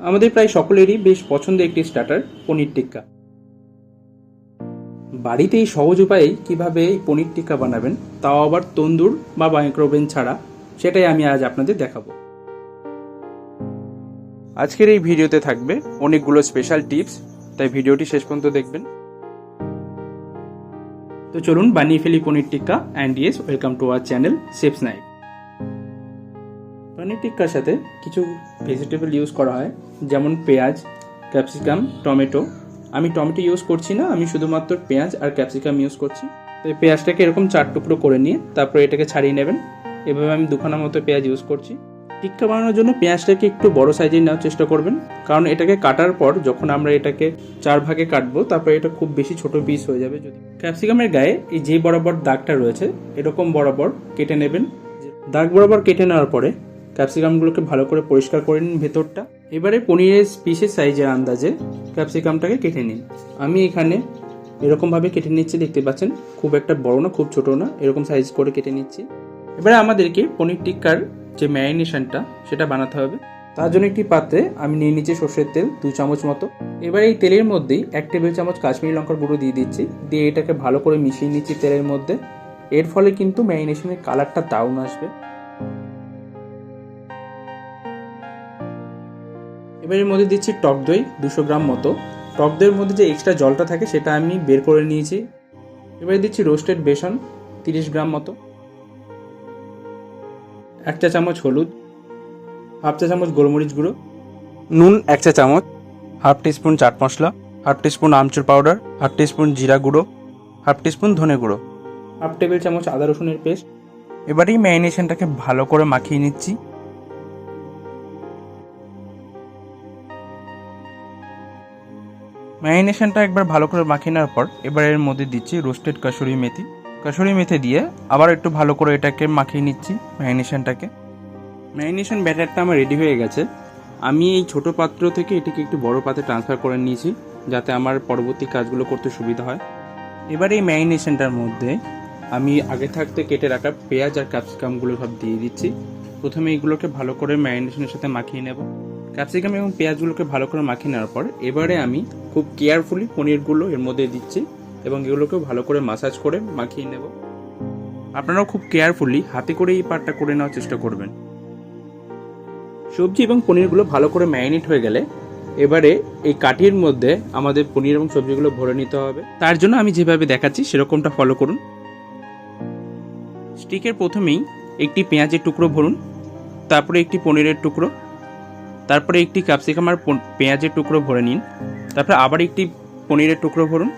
আমাদের প্রায় সকলেরই বেশ পছন্দের একটি স্টার্টার পনির টিক্কা। বাড়িতেই সহজ উপায়ে কীভাবে এই পনির টিক্কা বানাবেন, তাও আবার তন্দুর বা মাইক্রোভেন ছাড়া, সেটাই আমি আজ আপনাদের দেখাবো। আজকের এই ভিডিওতে থাকবে অনেকগুলো স্পেশাল টিপস তাই ভিডিওটি শেষ পর্যন্ত দেখবেন। তো চলুন বানিয়ে ফেলি paneer tikka and yes welcome to our channel shapes night paneer টিক্কার সাথে কিছু ভেজিটেবল ইউজ করা হয়, যেমন পেঁয়াজ ক্যাপসিকাম টমেটো। আমি টমেটো ইউজ করছি না, আমি শুধুমাত্র পেঁয়াজ আর ক্যাপসিকাম ইউজ করছি। তো এই পেঁয়াজটাকে এরকম চার টুকরো করে নিয়ে তারপরে এটাকে ছাড়িয়ে নেবেন। এভাবে আমি দুখানা মতো পেঁয়াজ ইউজ করছি। টিক্কা বানানোর জন্য পেঁয়াজটাকে একটু বড় সাইজে নেওয়ার চেষ্টা করবেন। কারণ এটাকে কাটার পর যখন আমরা এটাকে চার ভাগে কাটবো, তারপরে এটা খুব বেশি ছোট পিস হয়ে যাবে যদি। ক্যাপসিকামের গায়ে এই যে বরাবর দাগটা রয়েছে, এরকম বরাবর কেটে নেবেন। দাগ বরাবর কেটে নেওয়ার পরে ক্যাপসিকামগুলোকে ভালো করে পরিষ্কার করে নিন ভেতরটা। এবারে পনিরের পিসের সাইজের আন্দাজে ক্যাপসিকামটাকে কেটে নিন। আমি এখানে এরকমভাবে কেটে নিচ্ছি, দেখতে পাচ্ছেন? খুব একটা বড় না, খুব ছোট না, এরকম সাইজ করে কেটে নিচ্ছি। এবারে আমাদেরকে পনির টিক্কার যে ম্যারিনেশনটা, সেটা বানাতে হবে। তার জন্য একটি পাত্রে আমি নিয়ে নিচ্ছি সর্ষের তেল, দু চামচ মতো। এবার এই তেলের মধ্যেই এক টেবিল চামচ কাশ্মীরি লঙ্কার গুঁড়ো দিয়ে দিচ্ছি। দিয়ে এটাকে ভালো করে মিশিয়ে নিচ্ছি তেলের মধ্যে। এর ফলে কিন্তু ম্যারিনেশনের কালারটা দারুণ আসবে। এবার এর মধ্যে দিচ্ছি টক দই, দুশো গ্রাম মতো। টক দইয়ের মধ্যে যে এক্সট্রা জলটা থাকে সেটা আমি বের করে নিয়েছি। এবারে দিচ্ছি রোস্টেড বেসন, তিরিশ গ্রাম মতো। এক চা চামচ হলুদ, হাফ চা চামচ গোলমরিচ গুঁড়ো, নুন এক চা চামচ, half teaspoon chaat masala, half teaspoon amchur powder, half teaspoon জিরা গুঁড়ো, হাফ টিস্পুন ধনে গুঁড়ো। হাফ টেবিল চামচ আদা রসুনের পেস্ট। এবারেই ম্যারিনেশনটাকে ভালো করে মাখিয়ে নিচ্ছি। ম্যারিনেশনটা একবার ভালো করে মাখিয়ে নেওয়ার পর এবার এর মধ্যে দিচ্ছি রোস্টেড কাসুরি মেথি। কাসুরি মেথি দিয়ে আবার একটু ভালো করে এটাকে মাখিয়ে নিচ্ছি ম্যারিনেশনটাকে ম্যারিনেশন ব্যাটারটা আমার রেডি হয়ে গেছে। আমি এই ছোট পাত্র থেকে এটিকে একটু বড় পাত্রে ট্রান্সফার করে নিয়েছি যাতে আমার পরবর্তী কাজগুলো করতে সুবিধা হয়। এবার এই ম্যারিনেশনটার মধ্যে আমি আগে থাকতে কেটে রাখা পেঁয়াজ আর ক্যাপসিকামগুলো সব দিয়ে দিচ্ছি। প্রথমে এগুলোকে ভালো করে ম্যারিনেশনের সাথে মাখিয়ে নেব। ক্যাপসিকাম এবং পেঁয়াজগুলোকে ভালো করে মাখিয়ে নেওয়ার পর এবারে আমি খুব কেয়ারফুলি পনিরগুলো এর মধ্যে দিচ্ছি এবং এগুলোকেও ভালো করে মাসাজ করে মাখিয়ে নেব। আপনারাও খুব কেয়ারফুলি হাতে করে এই পার্টটা করে নেওয়ার চেষ্টা করবেন। সবজি এবং পনিরগুলো ভালো করে ম্যারিনেট হয়ে গেলে এবারে এই কাঠির মধ্যে আমাদের পনির এবং সবজিগুলো ভরে নিতে হবে। তার জন্য আমি যেভাবে দেখাচ্ছি সেরকমটা ফলো করুন। স্টিকের প্রথমেই একটি পেঁয়াজের টুকরো ভরুন, তারপরে একটি পনিরের টুকরো তারপরে একটি ক্যাপসিকাম আর পেঁয়াজের টুকরো ভরে নিন। তারপরে আবার একটি পনিরের টুকরো ভরুন।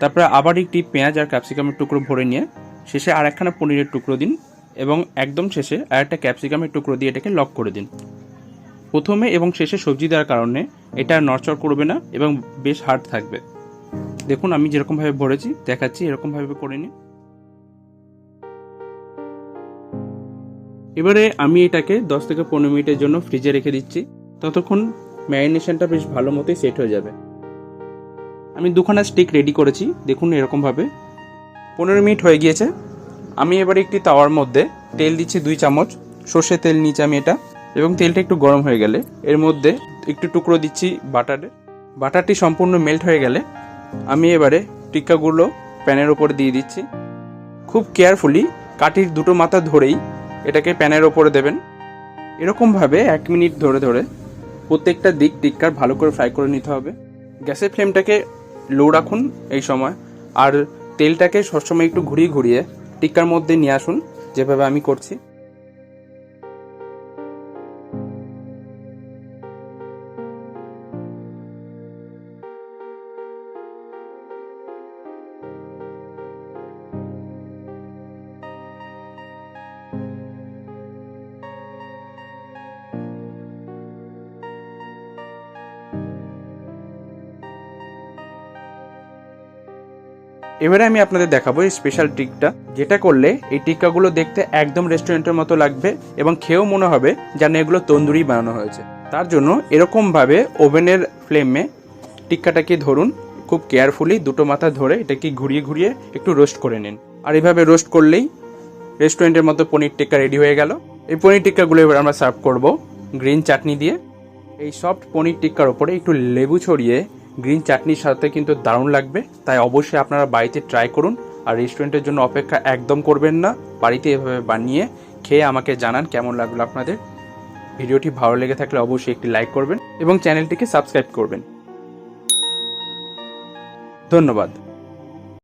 তারপরে আবার একটি পেঁয়াজ আর ক্যাপসিকামের টুকরো ভরে নিয়ে শেষে আর একখানা পনিরের টুকরো দিন এবং একদম শেষে আর একটা ক্যাপসিকামের টুকরো দিয়ে এটাকে লক করে দিন। প্রথমে এবং শেষে সবজি দেওয়ার কারণে এটা নড়চড় করবে না এবং বেশ হার্ড থাকবে। দেখুন আমি যেরকমভাবে ভরেছি, দেখাচ্ছি এরকমভাবে করে নিন। এবারে আমি এটাকে দশ থেকে পনেরো মিনিটের জন্য ফ্রিজে রেখে দিচ্ছি। ততক্ষণ ম্যারিনেশনটা বেশ ভালো মতোই সেট হয়ে যাবে। আমি দুখানা স্টিক রেডি করেছি। দেখুন এরকমভাবে। পনেরো মিনিট হয়ে গিয়েছে। আমি এবারে একটি তাওয়ার মধ্যে তেল দিচ্ছি দুই চামচ। সর্ষের তেল নিচে আমি এটা। এবং তেলটা একটু গরম হয়ে গেলে এর মধ্যে একটু টুকরো দিচ্ছি বাটারের বাটারটি সম্পূর্ণ মেল্ট হয়ে গেলে আমি এবারে টিক্কাগুলো প্যানের ওপর দিয়ে দিচ্ছি। খুব কেয়ারফুলি কাঠির দুটো মাথা ধরেই এটাকে প্যানের ওপরে দেবেন। এরকমভাবে এক মিনিট ধরে ধরে প্রত্যেকটা দিক টিক্কার ভালো করে ফ্রাই করে নিতে হবে। গ্যাসের ফ্লেমটাকে লো রাখুন এই সময়, আর তেলটাকে সবসময় একটু ঘুরিয়ে ঘুরিয়ে টিক্কার মধ্যে নিয়ে আসুন, যেভাবে আমি করছি। এবারে আমি আপনাদের দেখাবো এই স্পেশাল টিকটা যেটা করলে এই টিক্কাগুলো দেখতে একদম রেস্টুরেন্টের মতো লাগবে এবং খেয়েও মনে হবে যেন এগুলো তন্দুরি বানানো হয়েছে। তার জন্য এরকমভাবে ওভেনের ফ্লেমে টিক্কাটাকে ধরুন, খুব কেয়ারফুলি দুটো মাথা ধরে এটাকে ঘুরিয়ে ঘুরিয়ে একটু রোস্ট করে নিন। আর এভাবে রোস্ট করলেই রেস্টুরেন্টের মতো পনির টিক্কা রেডি হয়ে গেল। এই পনির টিক্কাগুলো এবার আমরা সার্ভ করব গ্রিন চাটনি দিয়ে। এই সফট পনির টিক্কার ওপরে একটু লেবু ছড়িয়ে গ্রিন চাটনির সাথে কিন্তু দারুণ লাগবে, তাই অবশ্যই আপনারা বাড়িতে ট্রাই করুন। আর রেস্টুরেন্টের জন্য অপেক্ষা একদম করবেন না, বাড়িতে এভাবে বানিয়ে খেয়ে আমাকে জানান কেমন লাগল আপনাদের। ভিডিওটি ভালো লেগে থাকলে অবশ্যই একটি লাইক করবেন এবং চ্যানেলটিকে সাবস্ক্রাইব করবেন। ধন্যবাদ।